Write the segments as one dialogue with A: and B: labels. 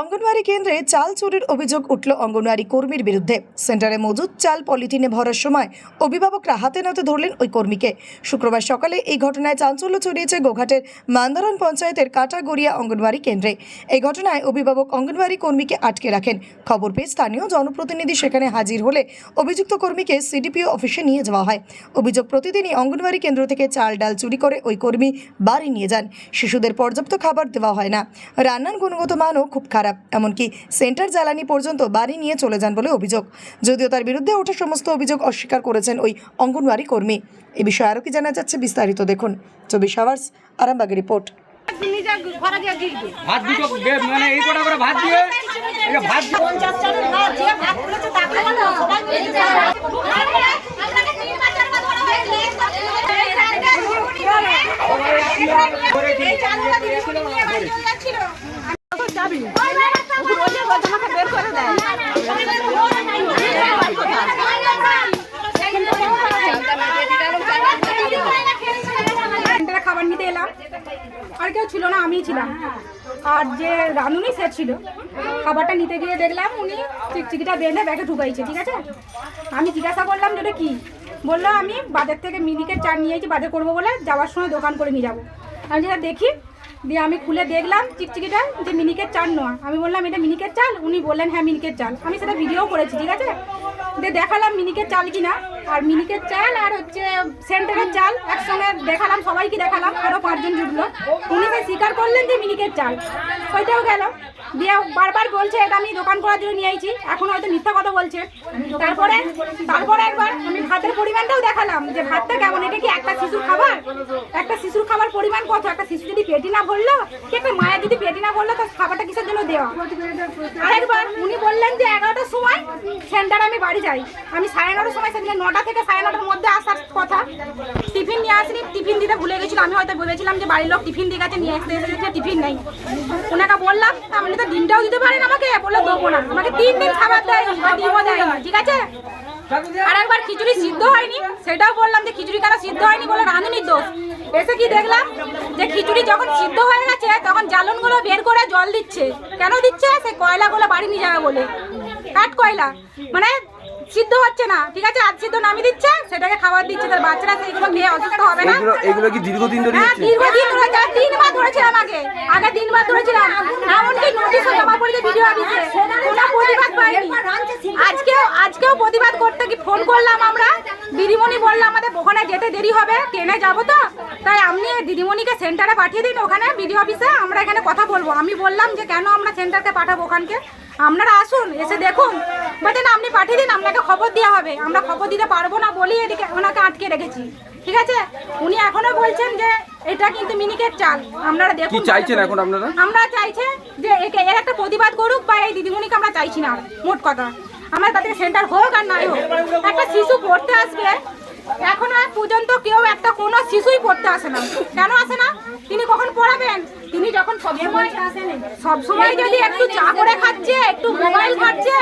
A: অঙ্গনওয়াড়ি কেন্দ্রে চাল চুরির অভিযোগ উঠল অঙ্গনওয়াড়ি কর্মীর বিরুদ্ধে। সেন্টারে মজুদ চাল পলিথিনে ভরার সময় অভিভাবকরা হাতে নাতে ধরলেন ওই কর্মীকে। শুক্রবার সকালে এই ঘটনায় চাঞ্চল্য ছড়িয়েছে গোঘাটের মান্দারন পঞ্চায়েতের কাটাগড়িয়া অঙ্গনওয়াড়ি কেন্দ্রে। এই ঘটনায় অভিভাবক অঙ্গনওয়াড়ি কর্মীকে আটকে রাখেন। খবর পেয়ে স্থানীয় জনপ্রতিনিধি সেখানে হাজির হলে অভিযুক্ত কর্মীকে সিডিপিও অফিসে নিয়ে যাওয়া হয়। অভিযোগ প্রতিদিনই অঙ্গনওয়াড়ি কেন্দ্র থেকে চাল ডাল চুরি করে ওই কর্মী বাড়ি নিয়ে যান। শিশুদের পর্যাপ্ত খাবার দেওয়া হয় না। রান্নার গুণগত মানও খুব খারাপ। এমনকি সেন্টার জ্বালানি পর্যন্ত বাড়ি নিয়ে চলে যান বলে অভিযোগ। যদিও তার বিরুদ্ধে ওঠা সমস্ত অভিযোগ অস্বীকার করেছেন ওই অঙ্গনওয়াড়ি কর্মী। এ বিষয়ে আরও কি জানা যাচ্ছে বিস্তারিত দেখুন। চব্বিশ আওয়ার্স আরামবাগের রিপোর্ট।
B: ভাত দুটো মানে এই কটা করে ভাত দিয়ে? ভাত দিয়ে
C: সেন্টারে খাবার নিতে এলাম। আর কেউ ছিল না, আমিই ছিলাম। আর যে রাঁধুনি সে ছিল। খাবারটা নিতে গিয়ে দেখলাম উনি চিকচিকিটা বেঁধে ব্যাগে ঢুকাইছে, ঠিক আছে? আমি জিজ্ঞাসা করলাম যে ওটা কী? বলল, আমি বাজার থেকে মিনিকেট চাল নিয়েছি বাজার করব বলে যাওয়ার সময় দোকান করে নিয়ে যাব। আমি যেটা দেখি দিয়ে আমি খুলে দেখলাম চিকচিকিটা যে মিনিকের চাল নয়। আমি বললাম, এটা মিনিকের চাল? উনি বললেন হ্যাঁ মিনিকের চাল। আমি সেটা ভিডিও করেছি, ঠিক আছে? দিয়ে দেখালাম মিনিকের চাল কিনা। আর মিনিকের চাল আর হচ্ছে সেন্টারের চাল একসঙ্গে দেখালাম, সবাইকে দেখালাম আরও পাঁচজন জুটলো। উনি স্বীকার করলেন যে মিনিকের চাল, ওইটাও গেল। দিয়ে বারবার বলছে এটা আমি দোকান করার জন্য নিয়ে আইছি। এখন হয়তো মিথ্যা কথা বলছে। তারপরে তারপরে একবার আমি ভাতের পরিমাণটাও দেখালাম যে ভাতটা কেমন, এটা কি একটা শিশুর খাবার? একটা শিশুর খাবার পরিমাণ কত? একটা শিশু যদি পেটি না ভরলো, কি একটা মায়ের যদি পেটি না ভরলো, তার খাবারটা কিসের জন্য দেওয়া? আরেকবার উনি বললেন যে এগারোটার সময় সেন্টারে আমি বাড়ি যাই। আমি সাড়ে নটার সময় সেদিন নটা থেকে সাড়ে নটার মধ্যে আসার কথা। আসিনি, টিফিন দিতে ভুলে গেছিল। আমি হয়তো ভেবেছিলাম যে বাড়ির লোক টিফিন দিয়ে গেছে নিয়ে আসতে এসেছে টিফিন নেই। ওনাকে বললাম আপনি তো ডিমটাও দিতে পারেন আমাকে? বলল, দেবো না। আমাকে তিন দিন খাবার দেয় ডিমও দেয় ঠিক আছে? আর একবার খিচুড়ি সিদ্ধ হয়নি, সেটাও বললাম যে খিচুড়ি কেন সিদ্ধ হয়নি বলে রাঁধুনির দোষ এসে কি দেখলাম যে খিচুড়ি যখন সিদ্ধ হয়ে গেছে, তখন জ্বালনগুলো বের করে জল দিচ্ছে। কেন দিচ্ছে? সে কয়লাগুলো বাড়ি নিয়ে যাবে বলে। কাঠ কয়লা। মানে সিদ্ধ হচ্ছে না ঠিক আছে? আজ সিদ্ধ নামিয়ে দিচ্ছে সেটাকে খাবার দিচ্ছে তার বাচ্চারা সেইগুলো খেয়ে অসুস্থ হবে না।
D: এগুলো এগুলো কি দীর্ঘদিন ধরে
C: হ্যাঁ
D: হচ্ছে?
C: দীর্ঘদিন ধরে যা তিনবার ধরেছিলাম আগে। আগে তিনবার ধরেছিলাম। এমনকি নোটিশও জমা পড়েছে ভিডিও অফিসে কোনো প্রতিবাদ পাইনি। আজকেও আজকেও প্রতিবাদ করতে কি ফোন করলাম আমরা? দিদিমণি বলল আমাদের ওখানে যেতে দেরি হবে ট্রেনে যাব তো। তাই আপনি দিদিমণিকে সেন্টারে পাঠিয়ে দিন ওখানে ভিডিও অফিসে আমরা এখানে কথা বলব। আমি বললাম যে কেন আমরা সেন্টারকে পাঠাবো ওখানকে? আপনারা আসুন এসে দেখুন। বলতে না আপনি পাঠিয়ে দিন আপনাকে খবর দেওয়া হবে। আমরা খবর দিতে পারব না বলেই এদিকে ওনাকে আটকে রেখেছি। ঠিক আছে? উনি এখনও বলছেন যে এটা কিন্তু মিনিকেট চাল। আপনারা দেখুন
D: চাইছেন এখন আপনারা?
C: আমরা চাইছে যে এর একটা প্রতিবাদ করুক বা এই দিদিমণিকে আমরা চাইছি না মোট কথা। আমরা তাদের সেন্টার হোক আর নাই হোক একটা শিশু পড়তে আসবে এখনও পর্যন্ত কেউ একটা কোনো শিশুই পড়তে আসে না। কেন আসে না? তিনি কখন পড়াবেন? তিনি যখন সব সময় সব যদি একটু চা করে খাচ্ছে একটু মোবাইল খাচ্ছে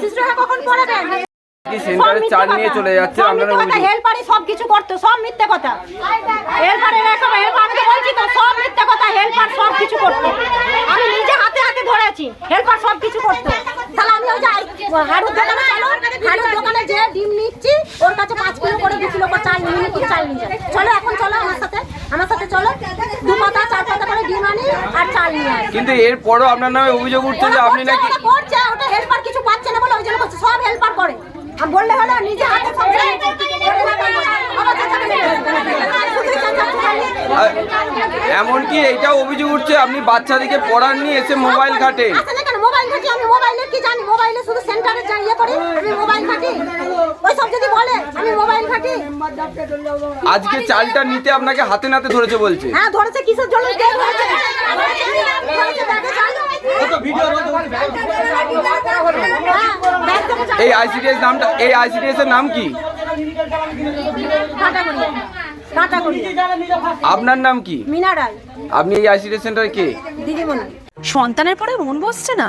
C: শিশুটাকে কখন পড়াবেন?
D: সেন্টারে চাল নিয়ে চলে যাচ্ছে আপনারা অভিযোগ
E: হেল্পারে সব কিছু করতো সব মিথ্যে কথা। হেল্পার এরকম হেল্পার আমি বলছি তো সব মিথ্যে কথা হেল্পার সব কিছু করতো। আমি নিজে হাতে হাতে ধরেছি হেল্পার সব কিছু করতো। আমি ওই যে হাড়ুর দোকানে চলো। হাড়ুর দোকানে যে ডিম নিচ্ছি ওর কাছে পাঁচ কিলো করে দু কিলো করে চাল নিয়ে নিয়ে চাল নিয়ে চলো এখন চলো আমার সাথে। আমার সাথে চলো। দু পাতা চার পাতা করে ডিম আনি আর চাল নিয়ে
D: কিন্তু এরপরও আপনার নামে অভিযোগ উঠছে যে আপনি নাকি
E: করছে ওটা হেল্পার কিছু পাচ্ছে না বলে ওই জন্য করছে। সব হেল্পার করে। আর বললে হলো নিজে হাতে
D: এমনকি এইটাও অভিযোগ উঠছে আপনি বাচ্চাদিকে পড়াননি এসে মোবাইল
E: ঘাটে। ঘাটি আমি মোবাইলে কি জানি? মোবাইলে শুধু সেন্টারে যাই ইয়ে করি? আমি মোবাইল ঘাটি ওই সব যদি বলে আমি মোবাইল ঘাটি
D: আজকে চালটা নিতে আপনাকে হাতে নাতে ধরেছে বলছে।
E: হ্যাঁ ধরেছে কিসের জন্য? কে ধরেছে? ধরেছে ব্যাগে চাল
D: এই আইসিডিএস নামটা এই আইসিডিএস এর নাম কি? আপনার নাম কি?
E: মিনা রায়।
D: আপনি এই আইসিডিএস সেন্টারে কে?
F: সন্তানের পরে মন বসছে না?